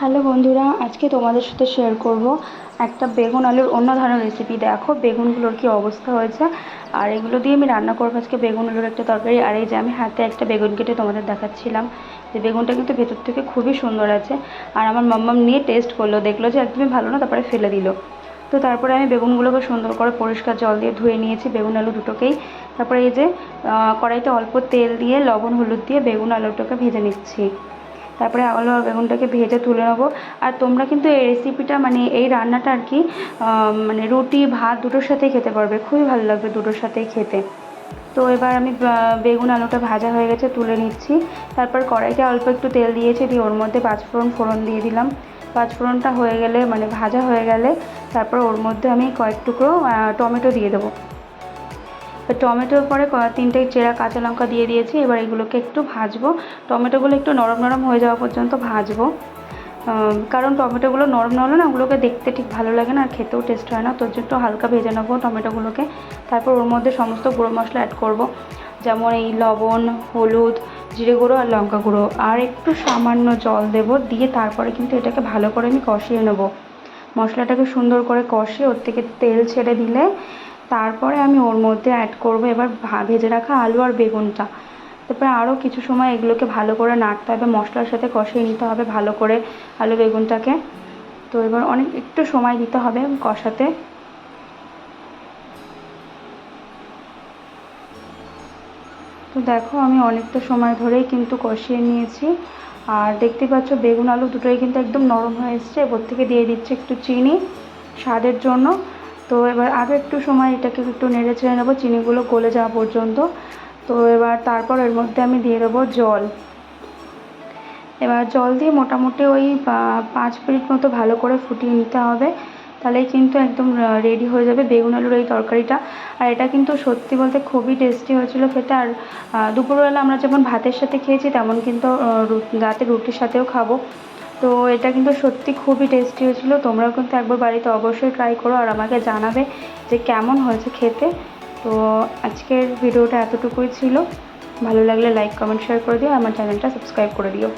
Hello বন্ধুরা, আজকে তোমাদের সাথে শেয়ার করব একটা বেগুন আলুর অন্য ধরনের রেসিপি দেখো, বেগুনগুলোর কি অবস্থা হয়েছে। আর এগুলো দিয়ে আমি রান্না করব আজকে বেগুন আলুর একটা তরকারি। আর এই যে আমি হাতে একটা বেগুন কেটে তোমাদের দেখাচ্ছিলাম। যে বেগুনটা কিন্তু ভেতর থেকে খুবই সুন্দর আছে। আর আমার মাম্মাম নিয়ে টেস্ট করল, দেখল যে একদমই ভালো না, তারপরে ফেলে দিল। তো তারপরে আমি বেগুনগুলোকে সুন্দর করে পরিষ্কার জল দিয়ে ধুয়ে নিয়েছি বেগুন আলু দুটোকেই। তারপরে এই যে কড়াইতে অল্প তেল দিয়ে লবণ হলুদ দিয়ে বেগুন আলুটাকে ভেজে নিচ্ছি। তারপরে আলু আর বেগুনটাকে ভেজে তুলে নেব। আর তোমরা কিন্তু এই রেসিপিটা মানে এই রান্নাটা আর কি মানে রুটি, ভাত দুটোর সাথেই খেতে পারবে। খুবই ভালো লাগবে দুটোর সাথেই খেতে। তো এবার আমি বেগুন আলুটা ভাজা হয়ে গেছে, তুলে নিচ্ছি। তারপর কড়াইতে অল্প একটু তেল দিয়েছি, দিয়ে ওর মধ্যে পাঁচফোড়ন ফোড়ন দিয়ে দিলাম। পাঁচফোড়নটা হয়ে গেলে মানে ভাজা হয়ে গেলে, তারপর ওর মধ্যে আমি কয়েক টুকরো টমেটো দিয়ে দেবো। টমেটোর পরে তিনটে চেরা কাঁচা লঙ্কা দিয়ে দিয়েছি, এবার এগুলোকে একটু ভাজবো। টমেটোগুলো একটু নরম নরম হয়ে যাওয়া পর্যন্ত ভাজবো। কারণ টমেটোগুলো নরম না হলে না ওগুলোকে দেখতে ঠিক ভালো লাগে না, আর খেতেও টেস্ট হয় না। তোর জন্য একটু হালকা ভেজে নেব টমেটোগুলোকে। তারপর ওর মধ্যে সমস্ত গুঁড়ো মশলা অ্যাড করব। যেমন এই লবণ, হলুদ, জিরে গুঁড়ো আর লঙ্কা গুঁড়ো। আর একটু সামান্য জল দেব, দিয়ে তারপরে কিন্তু এটাকে ভালো করে আমি কষিয়ে নেব। মশলাটাকে সুন্দর করে কষিয়ে ওর থেকে তেল ছেড়ে দিলে তারপরে আমি ওর মধ্যে অ্যাড করব। এবার ভেজে রাখা আলু আর বেগুনটা। তারপরে আরও কিছু সময় এগুলোকে ভালো করে নাড়তে হবে, মশলার সাথে কষিয়ে নিতে হবে ভালো করে আলু বেগুনটাকে। তো এবার অনেক, একটু সময় দিতে হবে কষাতে। তো দেখো আমি অনেকটা সময় ধরেই কিন্তু কষিয়ে নিয়েছি। আর দেখতে পাচ্ছ বেগুন আলু দুটোই কিন্তু একদম নরম হয়ে এসছে। এবার থেকে দিয়ে দিচ্ছি একটু চিনি স্বাদের জন্য। তো এবার আরও একটু সময় এটাকে একটু নেড়ে ছেড়ে নেব, চিনিগুলো গলে যাওয়া পর্যন্ত। তো এবার তারপর এর মধ্যে আমি দিয়ে দেবো জল। এবার জল দিয়ে মোটামুটি ওই পাঁচ মিনিট মতো ভালো করে ফুটিয়ে নিতে হবে। তাহলেই কিন্তু একদম রেডি হয়ে যাবে বেগুন আলুর এই তরকারিটা। আর এটা কিন্তু সত্যি বলতে খুবই টেস্টি হয়েছিল খেতে। আর দুপুরবেলা আমরা যেমন ভাতের সাথে খেয়েছি, তেমন কিন্তু রাতে রুটির সাথেও খাব। তো এটা কিন্তু সত্যি খুবই টেস্টি হয়েছিল। তোমরাও কিন্তু একবার বাড়িতে অবশ্যই ট্রাই করো আর আমাকে জানাবে যে কেমন হয়েছে খেতে। তো আজকের ভিডিওটা এতটুকুই ছিল। ভালো লাগলে লাইক কমেন্ট শেয়ার করে দিও। আমার চ্যানেলটা সাবস্ক্রাইব করে দিও।